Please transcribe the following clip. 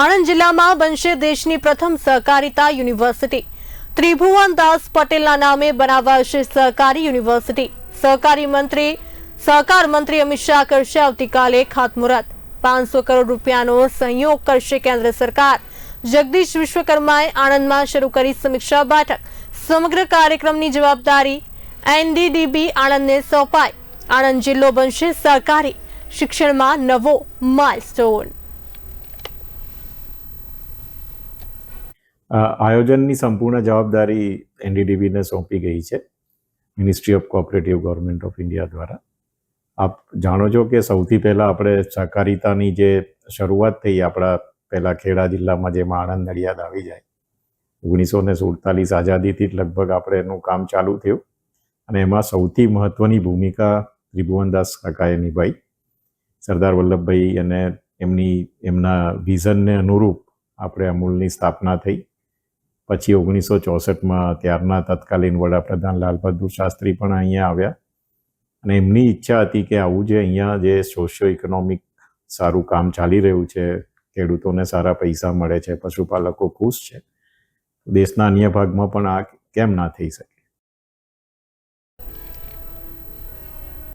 આણંદ જિલ્લામાં બનશે દેશની પ્રથમ સહકારિતા યુનિવર્સિટી. ત્રિભુવનદાસ પટેલના નામે બનાવાશે સહકારી યુનિવર્સિટી. સહકારી મંત્રી, સહકાર મંત્રી અમિત શાહ કરશે આવતીકાલે ખાતમુહૂર્ત. પાંચસો કરોડ રૂપિયાનો સહયોગ કરશે કેન્દ્ર સરકાર. જગદીશ વિશ્વકર્માએ આણંદમાં શરૂ કરી સમીક્ષા બેઠક. સમગ્ર કાર્યક્રમની જવાબદારી એનડીડીબી આણંદને સોંપાઈ. આણંદ જિલ્લો બનશે સહકારી. શિક્ષણમાં નવો માઇલસ્ટોન આયોજનની સંપૂર્ણ જવાબદારી એનડીડીબીને સોંપી ગઈ છે. Ministry of cooperative government of India દ્વારા. આપ જાણો છો કે સૌથી પહેલાં આપણે સહકારિતાની જે શરૂઆત થઈ આપણા પહેલાં ખેડા જિલ્લામાં જેમાં આણંદ નડિયાદ આવી જાય. ઓગણીસો ને સુડતાલીસ આઝાદીથી જ લગભગ આપણે એનું કામ ચાલુ થયું. અને એમાં સૌથી મહત્ત્વની ભૂમિકા ત્રિભુવનદાસ કાકાએ નિભાઈ સરદાર વલ્લભભાઈ અને એમની, એમના વિઝનને અનુરૂપ આપણે અમૂલની સ્થાપના થઈ. પછી ઓગણીસો ચોસઠમાં ત્યારના તત્કાલીન વડાપ્રધાન લાલ બહાદુર શાસ્ત્રી પણ અહીંયા આવ્યા. અને એમની ઈચ્છા હતી કે આવું જે અહીંયા જે સોશિયો ઇકોનોમિક સારું કામ ચાલી રહ્યું છે, ખેડૂતોને સારા પૈસા મળે છે, પશુપાલકો ખુશ છે, દેશના અન્ય ભાગમાં પણ આ કેમ ના થઈ શકે?